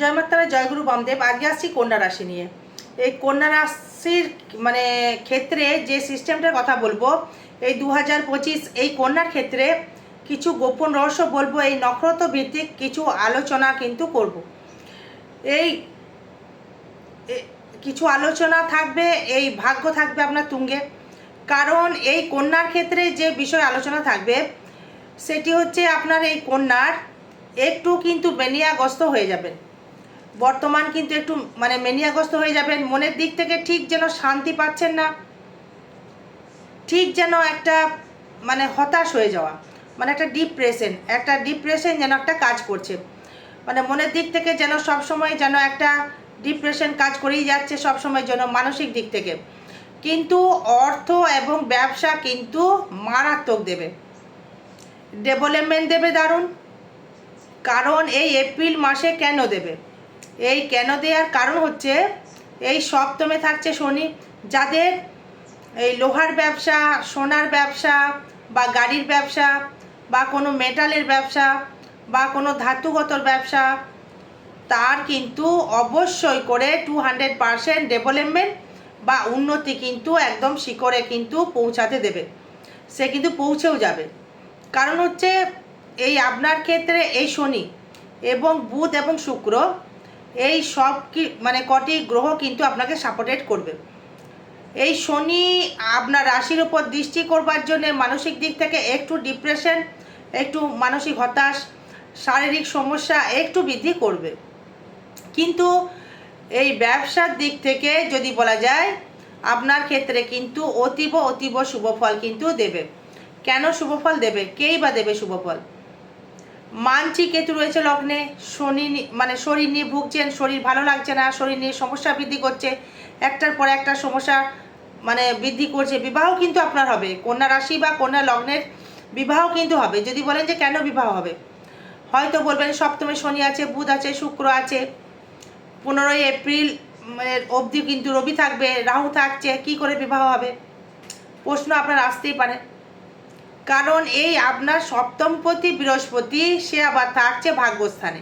জয় মাতারা জয়গুরু বামদেব আগে আসছি কন্যা রাশি নিয়ে। এই কন্যা রাশির মানে ক্ষেত্রে যে সিস্টেমটার কথা বলব, এই দু হাজার পঁচিশ, এই কন্যার ক্ষেত্রে কিছু গোপন রহস্য বলব, এই নক্ষত্র ভিত্তিক কিছু আলোচনা কিন্তু করব। এই কিছু আলোচনা থাকবে, এই ভাগ্য থাকবে আপনার তুঙ্গে। কারণ এই কন্যার ক্ষেত্রে যে বিষয় আলোচনা থাকবে, সেটি হচ্ছে আপনার এই কন্যার একটু কিন্তু বেনিয়াগ্রস্ত হয়ে যাবেন। বর্তমান কিন্তু একটু মানে মেনিয়াগ্রস্ত হয়ে যাবেন, মনের দিক থেকে ঠিক যেন শান্তি পাচ্ছেন না, ঠিক যেন একটা মানে হতাশ হয়ে যাওয়া মানে একটা ডিপ্রেশন একটা ডিপ্রেশন যেন একটা কাজ করছে মানে মনের দিক থেকে যেন সব সময় যেন একটা ডিপ্রেশন কাজ করেই যাচ্ছে সব সময় যেন মানসিক দিক থেকে, কিন্তু অর্থ এবং ব্যবসা কিন্তু মারাত্মক দেবে ডেভেলপমেন্ট দেবে দারুণ, কারণ এই এপ্রিল মাসে কেন দেবে? এই কেন দেওয়ার কারণ হচ্ছে, এই সপ্তমে থাকছে শনি। যাদের এই লোহার ব্যবসা, সোনার ব্যবসা বা গাড়ির ব্যবসা বা কোনো মেটালের ব্যবসা বা কোনো ধাতুগতর ব্যবসা, তার কিন্তু অবশ্যই করে টু হান্ড্রেড পারসেন্ট ডেভেলপমেন্ট বা উন্নতি কিন্তু একদম শিখরে কিন্তু পৌঁছাতে দেবে। সে কিন্তু পৌঁছেও যাবে। কারণ হচ্ছে, এই আপনার ক্ষেত্রে এই শনি এবং বুধ এবং শুক্র এই সব কি মানে কটি গ্রহ কিন্তু আপনাকে সাপোর্টেড করবে। এই শনি আপনার রাশির উপর দৃষ্টি করবার জন্য মানসিক দিক থেকে একটু ডিপ্রেশন একটু মানসিক হতাশ, শারীরিক সমস্যা একটু বৃদ্ধি করবে। কিন্তু এই ব্যবসার দিক থেকে যদি বলা যায়, আপনার ক্ষেত্রে কিন্তু অতীব অতীব শুভ ফল কিন্তু দেবে। কেন শুভ ফল দেবে? কেই বা দেবে শুভ মানছি কেতু রয়েছে লগ্নে, শনি মানে শরীর নিয়ে ভুগছেন, শরীর ভালো লাগছে না, শরীর নিয়ে সমস্যা বৃদ্ধি করছে, একটার পর একটা সমস্যা মানে বৃদ্ধি করছে, বিবাহ কিন্তু আপনার হবে, কন্যা রাশি বা কন্যা লগ্নের বিবাহ কিন্তু হবে, যদি বলেন যে কেন বিবাহ হবে? হয়তো বলবেন সপ্তমে শনি আছে, বুধ আছে, শুক্র আছে, পনেরোই এপ্রিল মানে অবধি কিন্তু রবি থাকবে, রাহু থাকছে, কি করে বিবাহ হবে? প্রশ্ন আপনার আসতেই পারে। কারণ এই আপনার সপ্তমপতি বৃহস্পতি, সে আবার থাকছে ভাগ্যস্থানে।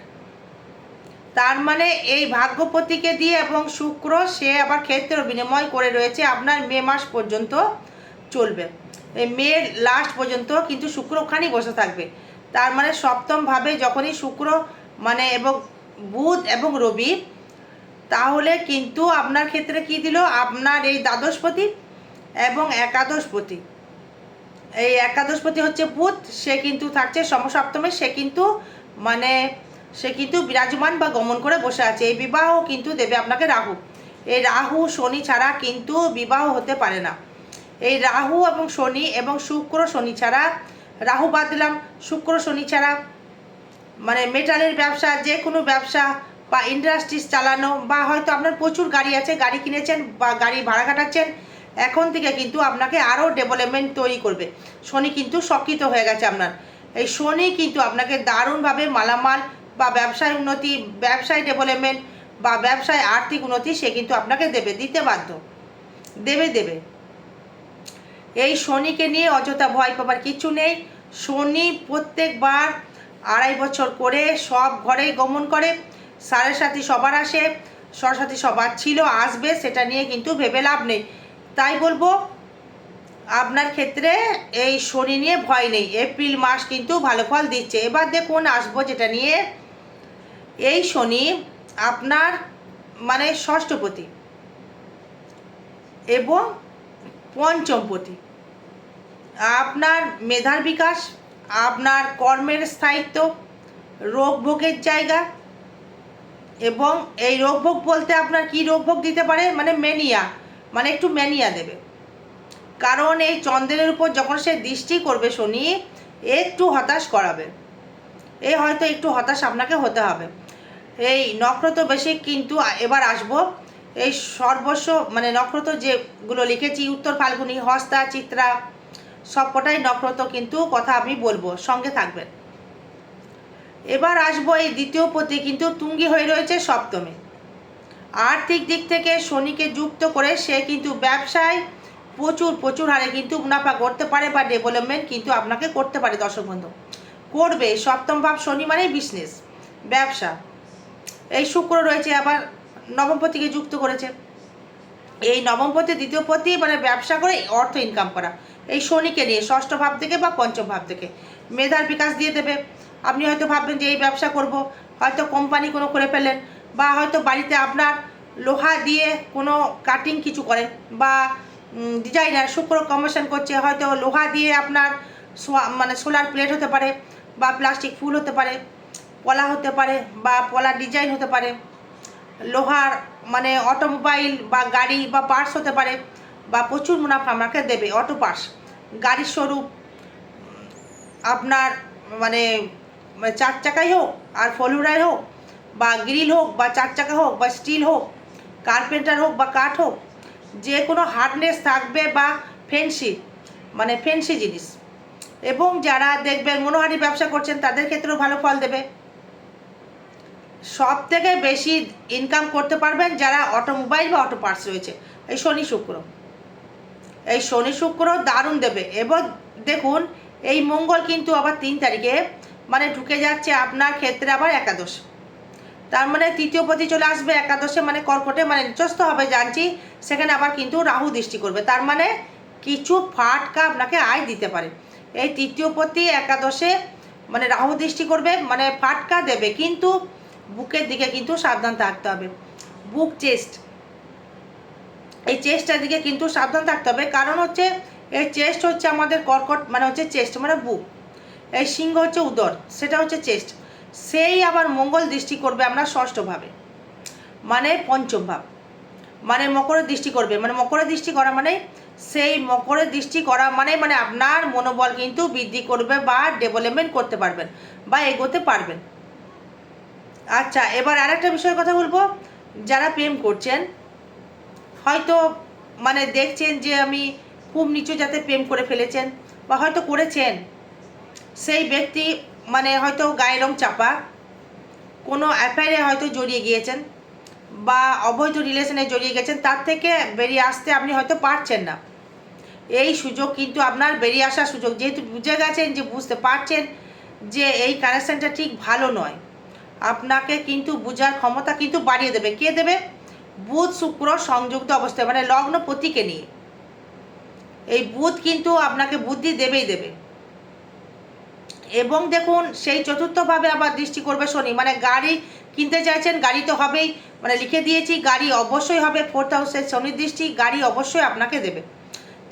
তার মানে এই ভাগ্যপতিকে দিয়ে এবং শুক্র, সে আবার ক্ষেত্র বিনিময় করে রয়েছে আপনার মে মাস পর্যন্ত চলবে। এই মে লাস্ট পর্যন্ত কিন্তু শুক্র ওখানেই বসে থাকবে। তার মানে সপ্তমভাবে যখনই শুক্র মানে এবং বুধ এবং রবি, তাহলে কিন্তু আপনার ক্ষেত্রে কি দিল? আপনার এই দ্বাদশপতি এবং একাদশপতি এই একাদশপতি হচ্ছে বুধ, সে কিন্তু থাকছে সমসপ্তমে, সে কিন্তু মানে সে কিন্তু বিরাজমান বা গমন করে বসে আছে। এই বিবাহ কিন্তু দেবে আপনাকে রাহু। এই রাহু শনি ছাড়া কিন্তু বিবাহ হতে পারে না। এই রাহু এবং শনি এবং শুক্র শনি ছাড়া রাহু বাদ দিলাম। শুক্র শনি ছাড়া মানে মেটালের ব্যবসা, যে কোনো ব্যবসা বা ইন্ডাস্ট্রিজ চালানো বা হয়তো আপনার প্রচুর গাড়ি আছে, গাড়ি কিনেছেন বা গাড়ি ভাড়া কাটাচ্ছেন এখন থেকে কিন্তু আপনাকে আরও ডেভেলপমেন্ট তৈরি করবে। শনি কিন্তু শক্তিত হয়ে গেছে আপনার। এই শনি কিন্তু আপনাকে দারুণভাবে মালামাল বা ব্যবসায় উন্নতি, ব্যবসায় ডেভেলপমেন্ট বা ব্যবসায় আর্থিক উন্নতি সে কিন্তু আপনাকে দেবে, দিতে বাধ্য। দেবে দেবে। এই শনিকে নিয়ে অযথা ভয় পাবার কিছু নেই। শনি প্রত্যেকবার আড়াই বছর করে সব ঘরেই গমন করে। সাড়ে সাথী সবার আসে, সরস্বতী সবার ছিল, আসবে, সেটা নিয়ে কিন্তু ভেবে লাভ নেই। তাই বলব, আপনার ক্ষেত্রে এই শনি নিয়ে ভয় নেই। এপ্রিল মাস কিন্তু ভালো ফল দিচ্ছে। এবার দেখুন, আসব যেটা নিয়ে। এই শনি আপনার মানে ষষ্ঠপতি এবং পঞ্চমপতি। আপনার মেধার বিকাশ, আপনার কর্মের স্থায়িত্ব রোগ ভোগের জায়গা এবং এই রোগভোগ বলতে আপনার কি রোগভোগ দিতে পারে? মানে ম্যানিয়া মানে একটু ম্যানিয়া দেবে। কারণ এই চন্দ্রের উপর যখন সে দৃষ্টি করবে শনি একটু হতাশ করাবে। এ হয়তো একটু হতাশ আপনাকে হতে হবে। এই নক্ষত্র বেশি কিন্তু এবার আসব। এই সর্বস্ব মানে নক্ষত্র যেগুলো লিখেছি, উত্তর ফাল্গুনি, হস্তা, চিত্রা, সবকটাই নক্ষত্র কিন্তু কথা আমি বলব, সঙ্গে থাকবেন। এবার আসব এই দ্বিতীয় পতি কিন্তু তুঙ্গি হয়ে রয়েছে সপ্তমে। আর্থিক দিক থেকে শনিকে যুক্ত করে সে কিন্তু ব্যবসায় প্রচুর প্রচুর হারে কিন্তু মুনাফা করতে পারে বা ডেভেলপমেন্ট কিন্তু আপনাকে করতে পারে, দর্শক বন্ধু। করবে, সপ্তম ভাব শনি মানেই বিজনেস ব্যবসা। এই শুক্র রয়েছে আবার নবমপতিকে যুক্ত করেছে। এই নবমপতি দ্বিতীয় পতি মানে ব্যবসা করে অর্থ ইনকাম করা। এই শনিকে নিয়ে ষষ্ঠ ভাব থেকে বা পঞ্চম ভাব থেকে মেধার বিকাশ দিয়ে দেবে। আপনি হয়তো ভাববেন যে এই ব্যবসা করব, হয়তো কোম্পানি কোনো করে ফেললেন। বা হয়তো বাড়িতে আপনার লোহা দিয়ে কোনো কাটিং কিছু করে বা ডিজাইনার শুক্র কমিশন করছে, হয়তো লোহা দিয়ে আপনার মানে সোলার প্লেট হতে পারে বা প্লাস্টিক ফুল হতে পারে, পলা হতে পারে বা পলা ডিজাইন হতে পারে, লোহার মানে অটোমোবাইল বা গাড়ি বা পার্টস হতে পারে বা প্রচুর মুনাফা আমাকে দেবে অটো পার্টস গাড়ির স্বরূপ আপনার মানে মানে চার চাকাই হোক আর ফলুরাই হোক বা গ্রিল হোক বা চার চাকা হোক বা স্টিল হোক, কার্পেন্টার হোক বা কাঠ হোক, যে কোনো হার্ডনেস থাকবে বা ফেন্সি মানে ফেন্সি জিনিস। এবং যারা দেখবেন মনোহারি ব্যবসা করছেন, তাদের ক্ষেত্রেও ভালো ফল দেবে। সব থেকে বেশি ইনকাম করতে পারবেন যারা অটোমোবাইল বা অটো পার্টস রয়েছে, এই শনি শুক্র। এই শনি শুক্র দারুণ দেবে। এবং দেখুন, এই মঙ্গল কিন্তু আবার তিন তারিখে মানে ঢুকে যাচ্ছে আপনার ক্ষেত্রে আবার একাদশ। তার মানে তৃতীয় পতি চলে আসবে একাদশে মানে কর্কটে মানে নিচস্থ হবে জানছি সেখানে আবার কিন্তু রাহু দৃষ্টি করবে। তার মানে কিছু ফাটকা আপনাকে আয় দিতে পারে। এই তৃতীয় পতি একাদশে মানে রাহু দৃষ্টি করবে মানে ফাটকা দেবে, কিন্তু বুকের দিকে কিন্তু সাবধান থাকতে হবে। বুক চেস্ট। এই চেস্টটার দিকে কিন্তু সাবধান থাকতে হবে। কারণ হচ্ছে, এই চেস্ট হচ্ছে আমাদের কর্কট মানে হচ্ছে চেস্ট মানে বুক। এই সিংহ হচ্ছে উদর, সেটা হচ্ছে চেস্ট। সেই আবার মঙ্গল দৃষ্টি করবে আমরা ষষ্ঠভাবে। মানে পঞ্চম ভাব। মানে মকরের দৃষ্টি করবে। মানে মকরের দৃষ্টি করা মানে সেই মকরের দৃষ্টি করা মানে মানে আপনার মনোবল কিন্তু বৃদ্ধি করবে বা ডেভেলপমেন্ট করতে পারবেন বা এগোতে পারবেন। আচ্ছা এবার আরেকটা বিষয়ের কথা বলব। যারা প্রেম করছেন, হয়তো মানে দেখছেন যে আমি খুব নিচু যাতে প্রেম করে ফেলেছেন বা হয়তো করেছেন। সেই ব্যক্তি মানে হয়তো গায়ের রং চাপা, কোনো অ্যাফেয়ারে হয়তো জড়িয়ে গিয়েছেন বা অবৈধ রিলেশনে জড়িয়ে গেছেন তার থেকে বেরিয়ে আসতে আপনি হয়তো পারছেন না। এই সুযোগ কিন্তু আপনার বেরিয়ে আসার সুযোগ। যেহেতু বুঝে গেছেন যে বুঝতে পারছেন যে এই কানেকশানটা ঠিক ভালো নয়, আপনাকে কিন্তু বোঝার ক্ষমতা কিন্তু বাড়িয়ে দেবে। কে দেবে? বুধ, শুক্র সংযুক্ত অবস্থায় মানে লগ্ন প্রতীকে নিয়ে। এই বুধ কিন্তু আপনাকে বুদ্ধি দেবেই দেবে। এবং দেখুন, সেই চতুর্থভাবে আবার দৃষ্টি করবে শনি মানে গাড়ি কিনতে চাইছেন, গাড়ি তো হবেই। মানে লিখে দিয়েছি, গাড়ি অবশ্যই হবে ফোর্থ হাউসের শনির দৃষ্টি, গাড়ি অবশ্যই আপনাকে দেবে।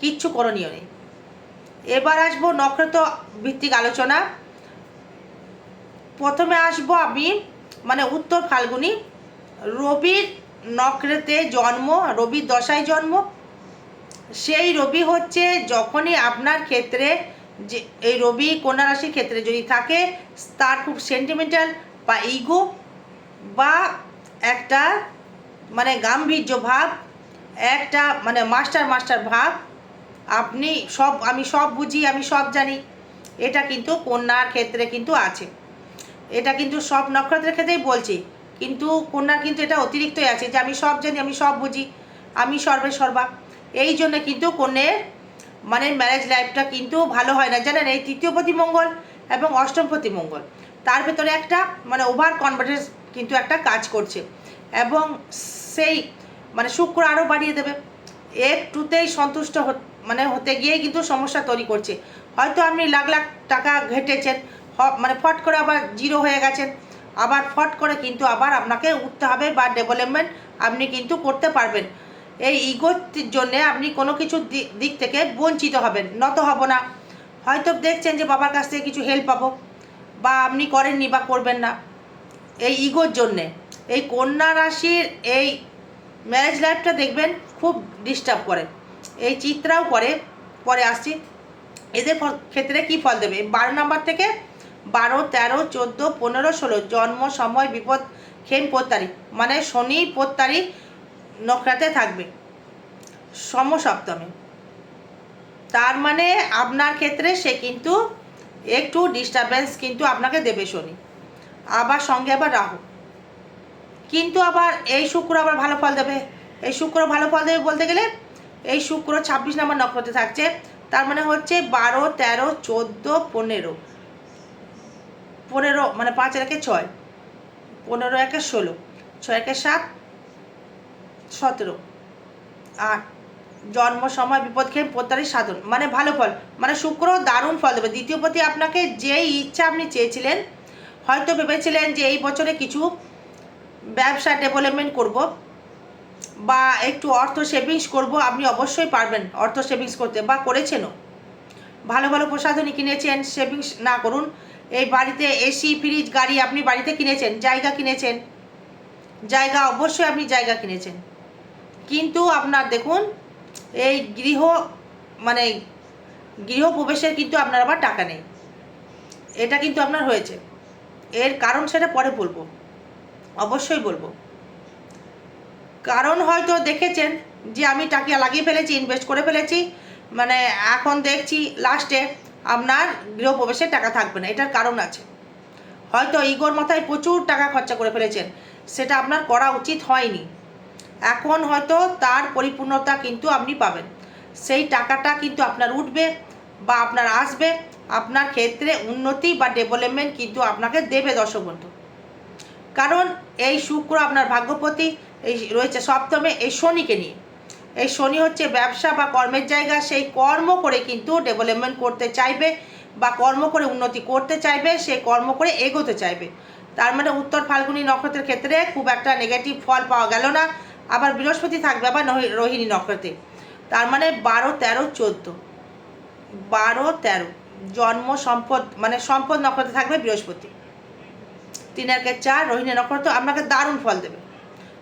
কিচ্ছু করণীয় নেই। এবার আসব নক্ষত্র ভিত্তিক আলোচনা। প্রথমে আসব আমি মানে উত্তর ফাল্গুনি। রবির নক্ষত্রে জন্ম, রবির দশায় জন্ম। সেই রবি হচ্ছে যখনই আপনার ক্ষেত্রে যে এই রবি কন্যা রাশির ক্ষেত্রে যদি থাকে, তার খুব সেন্টিমেন্টাল বা ইগো বা একটা মানে গাম্ভীর্য ভাব, একটা মানে মাস্টার মাস্টার ভাব, আপনি সব, আমি সব বুঝি, আমি সব জানি, এটা কিন্তু কন্যার ক্ষেত্রে কিন্তু আছে। এটা কিন্তু সব নক্ষত্রের ক্ষেত্রেই বলছি, কিন্তু কন্যার কিন্তু এটা অতিরিক্তই আছে যে আমি সব জানি, আমি সব বুঝি, আমি সর্বে সর্বা, এই জন্য কিন্তু কন্যের মানে ম্যারেজ লাইফটা কিন্তু ভালো হয় না। জানেন, এই তৃতীয়পতি মঙ্গল এবং অষ্টমপতি মঙ্গল। তার ভেতরে একটা মানে ওভার কনফিডেন্স কিন্তু একটা কাজ করছে। এবং সেই মানে শুক্র আরও বাড়িয়ে দেবে। একটুতেই সন্তুষ্ট মানে হতে গিয়ে কিন্তু সমস্যা তৈরি করছে। হয়তো আপনি লাখ লাখ টাকা ঘেটেছেন মানে ফট করে আবার জিরো হয়ে গেছেন। আবার ফট করে কিন্তু আবার আপনাকে উঠতে হবে বা ডেভেলপমেন্ট আপনি কিন্তু করতে পারবেন। এই ইগোর জন্যে আপনি কোনো কিছু দিক থেকে বঞ্চিত হবেন, নত হব না। হয়তো দেখছেন যে বাবার কাছ থেকে কিছু হেল্প পাবো, বা আপনি করেননি বা করবেন না। এই ইগোর জন্যে। এই কন্যা রাশির এই ম্যারেজ লাইফটা দেখবেন খুব ডিস্টার্ব করে। এই চিত্রাও করে, পরে আসছি। এদের ক্ষেত্রে কি ফল দেবে? বারো নাম্বার থেকে বারো, তেরো, চোদ্দ, পনেরো, ষোলো, জন্ম, সময়, বিপদ খেম পোত্তারি মানে শনি পোত্তারি নক্ষত্রে থাকবে। সমসপ্তমে। তার মানে আপনার ক্ষেত্রে সে কিন্তু একটু ডিস্টারবেন্স কিন্তু আপনাকে দেবে শনি। আবার সঙ্গে আবার রাহু। কিন্তু আবার এই শুক্র আবার ভালো ফল দেবে। এই শুক্র ভালো ফল দেবে বলতে গেলে এই শুক্র ছাব্বিশ নম্বর নক্ষত্রে থাকছে। তার মানে হচ্ছে বারো, তেরো, চোদ্দ, পনেরো। পনেরো মানে পাঁচ একে ছয়। পনেরো একে ষোলো। ছয় একে সাত সতেরো। আর জন্ম, সময়, বিপদ খেয়ে প্রত্যারী সাধন। মানে ভালো ফল। মানে শুক্র দারুণ ফল দেবে। দ্বিতীয় পতি আপনাকে যেই ইচ্ছা আপনি চেয়েছিলেন, হয়তো ভেবেছিলেন যে এই বছরে কিছু ব্যবসা ডেভেলপমেন্ট করব বা একটু অর্থ সেভিংস করব, আপনি অবশ্যই পারবেন অর্থ সেভিংস করতে বা করেছেনও। ভালো ভালো প্রসাধনী কিনেছেন সেভিংস না করুন। এই বাড়িতে এসি ফ্রিজ গাড়ি আপনি বাড়িতে কিনেছেন, জায়গা কিনেছেন। জায়গা অবশ্যই আপনি জায়গা কিনেছেন। কিন্তু আপনার দেখুন, এই গৃহ মানে গৃহ প্রবেশের কিন্তু আপনার আবার টাকা নেই। এটা কিন্তু আপনার হয়েছে। এর কারণ সেটা পরে বলব। অবশ্যই বলব। কারণ হয়তো দেখেছেন যে আমি টাকা লাগিয়ে ফেলেছি ইনভেস্ট করে ফেলেছি মানে এখন দেখছি লাস্টে আপনার গৃহপ্রবেশের টাকা থাকবে না। এটার কারণ আছে। হয়তো ইগোর মাথায় প্রচুর টাকা খরচা করে ফেলেছেন। সেটা আপনার করা উচিত হয়নি। এখন হয়তো তার পরিপূর্ণতা কিন্তু আপনি পাবেন। সেই টাকাটা কিন্তু আপনার উঠবে বা আপনার আসবে। আপনার ক্ষেত্রে উন্নতি বা ডেভেলপমেন্ট কিন্তু আপনাকে দেবে দর্শক বন্ধু। কারণ এই শুক্র আপনার ভাগ্যপতি, এই রয়েছে সপ্তমে, এই শনিকে নিয়ে। এই শনি হচ্ছে ব্যবসা বা কর্মের জায়গা, সেই কর্ম করে কিন্তু ডেভেলপমেন্ট করতে চাইবে বা কর্ম করে উন্নতি করতে চাইবে, সে কর্ম করে এগোতে চাইবে। তার মানে উত্তর ফাল্গুনী নক্ষত্রের ক্ষেত্রে খুব একটা নেগেটিভ ফল পাওয়া গেল না। আবার বৃহস্পতি থাকবে, আবার রোহিণী নক্ষত্রে। তার মানে বারো, তেরো, চোদ্দ। বারো, তেরো। জন্ম, সম্পদ মানে সম্পদ নক্ষত্রে থাকবে বৃহস্পতি। তিনারকে চার, রোহিণী নক্ষত্র আপনাকে দারুণ ফল দেবে।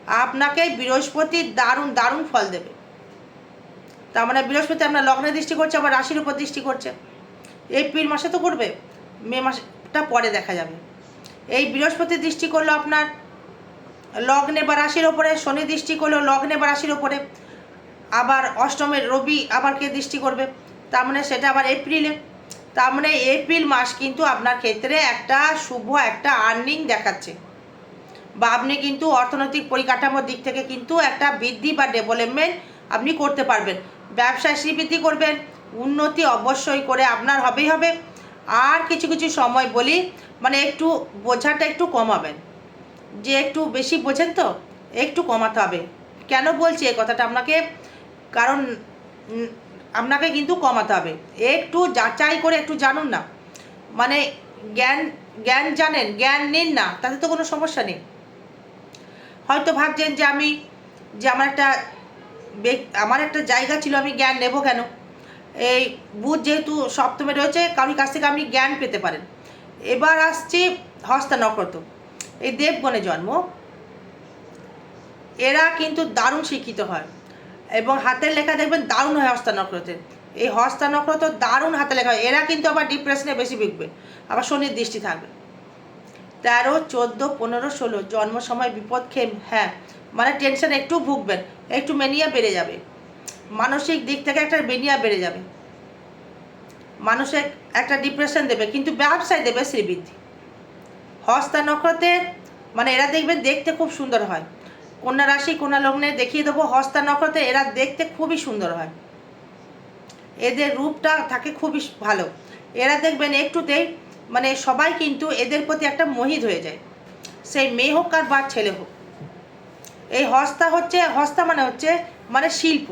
আপনাকে বৃহস্পতি দারুণ দারুণ ফল দেবে। তার মানে বৃহস্পতি আপনার লগ্নে দৃষ্টি করছে, আবার রাশির উপর দৃষ্টি করছে। এপ্রিল মাসে তো করবে মে মাসটা পরে দেখা যাবে। এই বৃহস্পতি দৃষ্টি করল আপনার লগ্নে বা রাশির ওপরে শনি দৃষ্টি করল লগ্নে বা রাশির ওপরে আবার অষ্টমের রবি আবার কে দৃষ্টি করবে? তার মানে সেটা আবার এপ্রিলে। তার মানে এপ্রিল মাস কিন্তু আপনার ক্ষেত্রে একটা শুভ একটা আর্নিং দেখাচ্ছে। বা আপনি কিন্তু অর্থনৈতিক পরিকাঠামোর দিক থেকে কিন্তু একটা বৃদ্ধি বা ডেভেলপমেন্ট আপনি করতে পারবেন। ব্যবসায় শ্রীবৃদ্ধি করবেন, উন্নতি অবশ্যই করে আপনার হবেই হবে। আর কিছু কিছু সময় বলি মানে একটু বোঝাটা একটু কমাবেন। যে একটু বেশি বোঝেন তো, একটু কমাতে হবে। কেন বলছি এই কথাটা? আপনাকে কারণ আপনাকে কিন্তু কমাতে হবে। একটু যাচাই করে একটু জানুন না। মানে জ্ঞান জ্ঞান জানেন, জ্ঞান নিন না, তাতে তো কোনো সমস্যা নেই। হয়তো ভাবছেন যে আমি, যে আমার একটা আমার একটা জায়গা ছিল, আমি জ্ঞান নেব কেন? এই বুধ যেহেতু সপ্তমে রয়েছে, কারোর কাছ থেকে আপনি জ্ঞান পেতে পারেন। এবার আসছি হস্তা নক্ষত্র। এই দেবগণে জন্ম। এরা কিন্তু দারুণ শিক্ষিত হয় এবং হাতের লেখা দেখবেন দারুণ হয় হস্তা নক্ষত্রের এই হস্তা নক্ষত্র দারুণ হাতে লেখা হয়। এরা কিন্তু আবার ডিপ্রেশনে বেশি বিকবে আবার শনির দৃষ্টি থাকবে। তেরো, চোদ্দ, পনেরো, ষোলো, জন্ম সময় বিপদ খেম হ্যাঁ মানে টেনশন একটু ভুগবেন, একটু মেনিয়া বেড়ে যাবে। মানসিক দিক থেকে একটা মেনিয়া বেড়ে যাবে। মানুষের একটা ডিপ্রেশন দেবে, কিন্তু ব্যবসায় দেবে শ্রীবৃদ্ধি। হস্তা নক্ষত্রের মানে এরা দেখবেন দেখতে খুব সুন্দর হয়। কন্যা রাশি, কন্যা লগ্নে দেখিয়ে দেবো, হস্তা নক্ষত্রে এরা দেখতে খুবই সুন্দর হয়। এদের রূপটা থাকে খুবই ভালো। এরা দেখবেন একটুতেই মানে সবাই কিন্তু এদের প্রতি একটা মোহিত হয়ে যায়। সেই মেয়ে হোক আর বা ছেলে হোক। এই হস্তা হচ্ছে, হস্তা মানে হচ্ছে মানে শিল্প।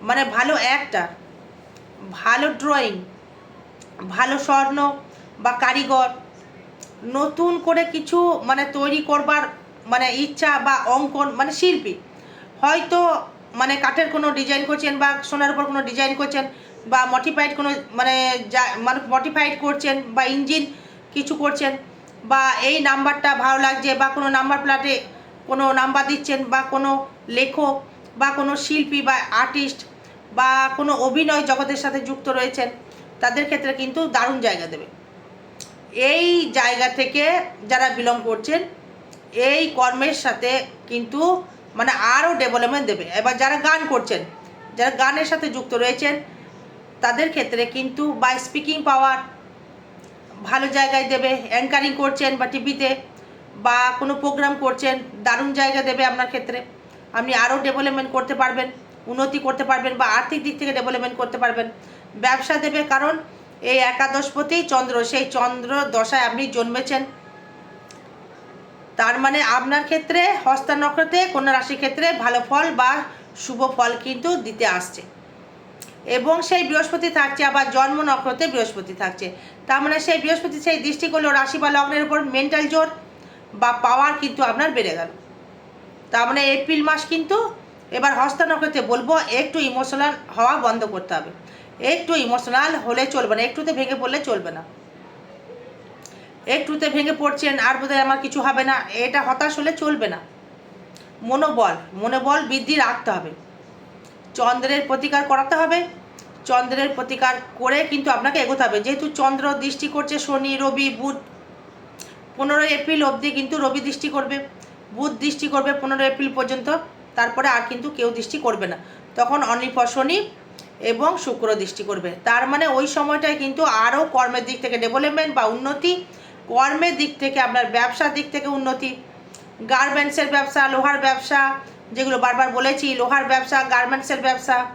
মানে ভালো একটা, ভালো ড্রয়িং ভালো স্বর্ণ বা কারিগর। নতুন করে কিছু মানে তৈরি করবার মানে ইচ্ছা বা অঙ্কন মানে শিল্পী। হয়তো মানে কাঠের কোনো ডিজাইন করছেন বা সোনার উপর কোনো ডিজাইন করছেন বা মডিফাইড কোনো মানে যা মানে মডিফাইড করছেন বা ইঞ্জিন কিছু করছেন বা এই নাম্বারটা ভালো লাগছে বা কোনো নাম্বার প্লেটে কোনো নাম্বার দিচ্ছেন বা কোনো লেখক বা কোনো শিল্পী বা আর্টিস্ট বা কোনো অভিনয় জগতের সাথে যুক্ত রয়েছেন, তাদের ক্ষেত্রে কিন্তু দারুণ জায়গা দেবে। এই জায়গা থেকে যারা বিলং করছেন, এই কর্মের সাথে কিন্তু মানে আরও ডেভেলপমেন্ট দেবে। এবার যারা গান করছেন, যারা গানের সাথে যুক্ত রয়েছেন, তাদের ক্ষেত্রে কিন্তু বা স্পিকিং পাওয়ার ভালো জায়গায় দেবে অ্যাঙ্কারিং করছেন বা টিভিতে বা কোনো প্রোগ্রাম করছেন, দারুণ জায়গা দেবে আপনার ক্ষেত্রে। আপনি আরও ডেভেলপমেন্ট করতে পারবেন, উন্নতি করতে পারবেন বা আর্থিক দিক থেকে ডেভেলপমেন্ট করতে পারবেন। ব্যবসা দেবে কারণ এই একাদশপতি চন্দ্র, সেই চন্দ্র দশায় আপনি জন্মেছেন। তার মানে আপনার ক্ষেত্রে হস্তা নক্ষত্রে, কন্যা রাশির ক্ষেত্রে ভালো ফল বা শুভ ফল কিন্তু দিতে আসছে। এবং সেই বৃহস্পতি থাকছে, আবার জন্ম নক্ষত্রে বৃহস্পতি থাকছে। তার মানে সেই বৃহস্পতি, সেই দৃষ্টি করল রাশি বা লগ্নের উপর মেন্টাল জোর বা পাওয়ার কিন্তু আপনার বেড়ে গেল। তার মানে এপ্রিল মাস কিন্তু এবার হস্তা নক্ষত্রে বলব একটু ইমোশনাল হওয়া বন্ধ করতে হবে। একটু ইমোশনাল হলে চলবে না, একটুতে ভেঙে পড়লে চলবে না। একটুতে ভেঙে পড়ছেন, আর বোধহয় আমার কিছু হবে না, এটা হতাশ হলে চলবে না। মনোবল মনোবল বৃদ্ধি রাখতে হবে। চন্দ্রের প্রতিকার করাতে হবে। চন্দ্রের প্রতিকার করে কিন্তু আপনাকে এগোতে হবে। যেহেতু চন্দ্র দৃষ্টি করছে শনি, রবি, বুধ পনেরোই এপ্রিল অবধি কিন্তু রবি দৃষ্টি করবে। বুধ দৃষ্টি করবে পনেরো এপ্রিল পর্যন্ত, তারপরে আর কিন্তু কেউ দৃষ্টি করবে না। তখন অনলি ফর শনি এবং শুক্র দৃষ্টি করবে। তার মানে ওই সময়টায় কিন্তু আরও কর্মের দিক থেকে ডেভেলপমেন্ট বা উন্নতি, কর্মের দিক থেকে আপনার ব্যবসার দিক থেকে উন্নতি। গার্মেন্টসের ব্যবসা, লোহার ব্যবসা, যেগুলো বারবার বলেছি, লোহার ব্যবসা গার্মেন্টসের ব্যবসা।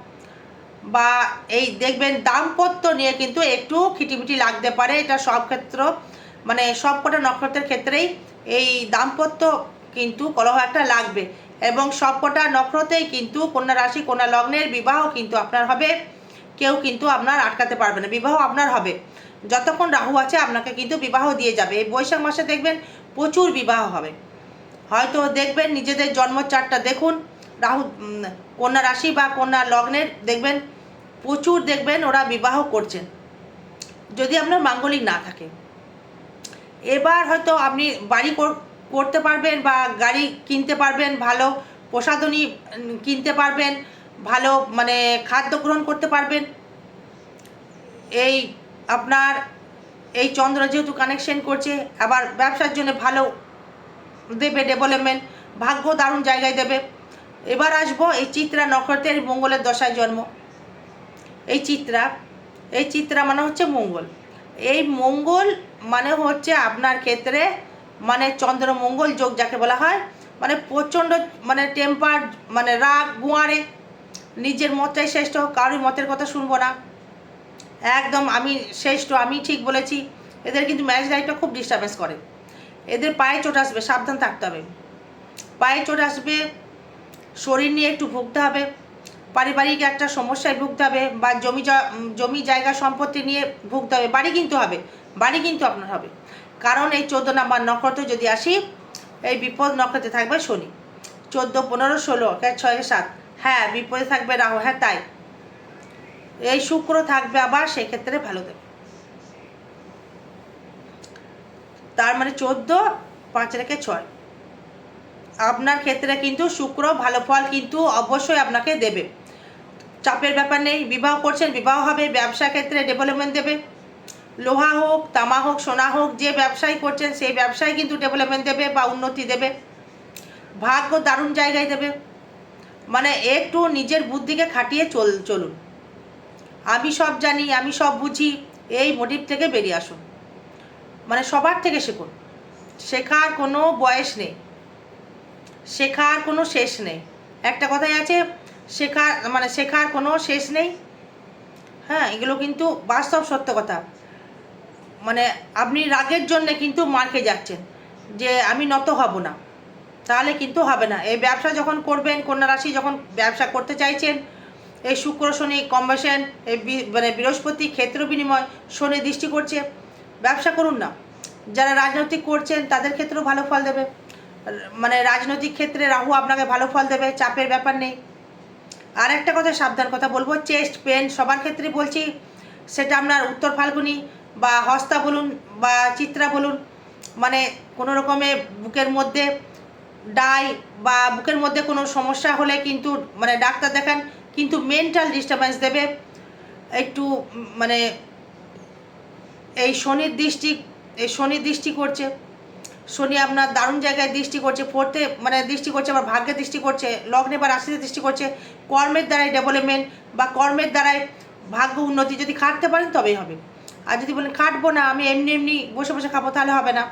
বা এই দেখবেন দাম্পত্য নিয়ে কিন্তু একটু খিটিমিটি লাগতে পারে। এটা সব ক্ষেত্র মানে সব কটা নক্ষত্রের ক্ষেত্রেই এই দাম্পত্য কিন্তু কলহ একটা লাগবে। এবং সব কটা নক্ষত্রেই কিন্তু কন্যা রাশি, কন্যা লগ্নের বিবাহ কিন্তু আপনার হবে। কেউ কিন্তু আপনার আটকাতে পারবে না, বিবাহ আপনার হবে। যতক্ষণ রাহু আছে, আপনাকে কিন্তু বিবাহ দিয়ে যাবে। এই বৈশাখ মাসে দেখবেন প্রচুর বিবাহ হবে। হয়তো দেখবেন নিজেদের জন্মচারটা দেখুন, রাহু কন্যা রাশি বা কন্যা লগ্নের দেখবেন, প্রচুর দেখবেন ওরা বিবাহ করছেন যদি আপনার মাঙ্গলিক না থাকে। এবার হয়তো আপনি বাড়ি করতে পারবেন বা গাড়ি কিনতে পারবেন, ভালো প্রসাধনী কিনতে পারবেন, ভালো মানে খাদ্য গ্রহণ করতে পারবেন। এই আপনার, এই চন্দ্র যেহেতু কানেকশন করছে, আবার ব্যবসার জন্য ভালো দেবে ডেভেলপমেন্ট ভাগ্য দারুণ জায়গায় দেবে। এবার আসব এই চিত্রা নক্ষত্রের মঙ্গলের দশায় জন্ম। এই চিত্রা এই চিত্রা মানে হচ্ছে মঙ্গল। এই মঙ্গল মানে হচ্ছে আপনার ক্ষেত্রে মানে চন্দ্র মঙ্গল যোগ যাকে বলা হয় মানে প্রচণ্ড মানে টেম্পার মানে রাগ, গুয়ারে, নিজের মতটাই শ্রেষ্ঠ কারোর মতের কথা শুনব না। একদম আমি শ্রেষ্ঠ, আমি ঠিক বলেছি। এদের কিন্তু ম্যারেজ লাইফটা খুব ডিস্টার্বেন্স করে। এদের পায়ে চোট আসবে, সাবধান থাকতে হবে। পায়ে চোট আসবে, শরীর নিয়ে একটু ভুগতে হবে। পারিবারিক একটা সমস্যায় ভুগতে হবে বা জমি জমি জায়গা সম্পত্তি নিয়ে ভুগতে হবে। বাড়ি কিনতে হবে, বাড়ি কিন্তু আপনার হবে। কারণ এই চোদ্দ নাম্বার নক্ষত্র যদি আসি, এই বিপদ নক্ষত্রে থাকবে শনি। চোদ্দ, পনেরো, ষোলো ছয়, সাত। হ্যাঁ বিপদে থাকবে রাহু হ্যাঁ তাই। এই শুক্র থাকবে আবার, সেক্ষেত্রে ভালো দেবে। তার মানে চোদ্দ, পাঁচ রেখে ছয়। আপনার ক্ষেত্রে কিন্তু শুক্র ভালো ফল কিন্তু অবশ্যই আপনাকে দেবে। চাপের ব্যাপার নেই, বিবাহ করছেন, বিবাহ হবে ব্যবসা ক্ষেত্রে ডেভেলপমেন্ট দেবে। লোহা হোক, তামা হোক, সোনা হোক, যে ব্যবসায় করছেন সেই ব্যবসায় কিন্তু ডেভেলপমেন্ট দেবে বা উন্নতি দেবে। ভাগ্য দারুণ জায়গায় দেবে। মানে একটু নিজের বুদ্ধিকে খাটিয়ে চল, চলুন। আমি সব জানি, আমি সব বুঝি, এই মোটিভ থেকে বেরিয়ে আসুন। মানে সবার থেকে শিখুন। শেখার কোনো বয়স নেই। শেখার কোনো শেষ নেই। একটা কথাই আছে শেখার মানে শেখার কোনো শেষ নেই। হ্যাঁ এগুলো কিন্তু বাস্তব সত্য কথা। মানে আপনি রাগের জন্যে কিন্তু মার খেয়ে যাচ্ছেন, যে আমি নত হব না। তাহলে কিন্তু হবে না। এই ব্যবসা যখন করবেন, কন্যা রাশি যখন ব্যবসা করতে চাইছেন, এই শুক্র, শনি কম্বাসেন এই মানে বৃহস্পতি, ক্ষেত্র বিনিময়, শনি দৃষ্টি করছে। ব্যবসা করুন না। যারা রাজনৈতিক করছেন, তাদের ক্ষেত্রেও ভালো ফল দেবে। মানে রাজনৈতিক ক্ষেত্রে রাহু আপনাকে ভালো ফল দেবে, চাপের ব্যাপার নেই। আর একটা কথা, সাবধান কথা বলব, চেস্ট, পেন, সবার ক্ষেত্রে বলছি, সেটা আপনার উত্তর ফাল্গুনি বা হস্তা বলুন বা চিত্রা বলুন মানে কোনো রকমে বুকের মধ্যে ডাই বা বুকের মধ্যে কোনো সমস্যা হলে কিন্তু মানে ডাক্তার দেখান, কিন্তু মেন্টাল ডিস্টারবেন্স দেবে। একটু মানে এই শনির দৃষ্টি, এই শনির দৃষ্টি করছে। শনি আপনার দারুণ জায়গায় দৃষ্টি করছে, পড়তে মানে দৃষ্টি করছে, আবার ভাগ্যে দৃষ্টি করছে, লগ্নে বা রাশিতে দৃষ্টি করছে। কর্মের দ্বারাই ডেভেলপমেন্ট বা কর্মের দ্বারাই ভাগ্য উন্নতি যদি খাটতে পারেন তবেই হবে। আর যদি বলেন খাটবো না, আমি এমনি এমনি বসে বসে খাব, তাহলে হবে না।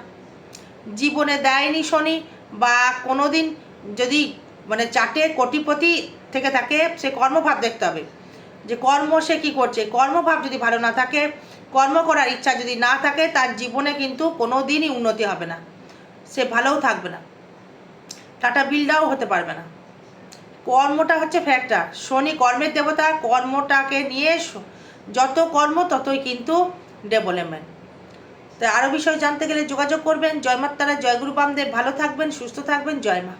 জীবনে দেয়নি শনি, বা কোনো দিন যদি মানে চাটে কোটিপতি থেকে থাকে, সে কর্মভাব দেখতে হবে। যে কর্ম সে কী করছে? কর্মভাব যদি ভালো না থাকে, কর্ম করার ইচ্ছা যদি না থাকে, তার জীবনে কিন্তু কোনো দিনই উন্নতি হবে না। সে ভালোও থাকবে না। টাটা বিলডাও হতে পারবে না। কর্মটা হচ্ছে ফ্যাক্টর শনি কর্মের দেবতা, কর্মটাকে নিয়ে যত কর্ম, ততই কিন্তু ডেভেলপমেন্ট তো আরও বিষয় জানতে গেলে যোগাযোগ করবেন। জয়মাতারা জয়গুরু বামদের ভালো থাকবেন, সুস্থ থাকবেন। জয় মা।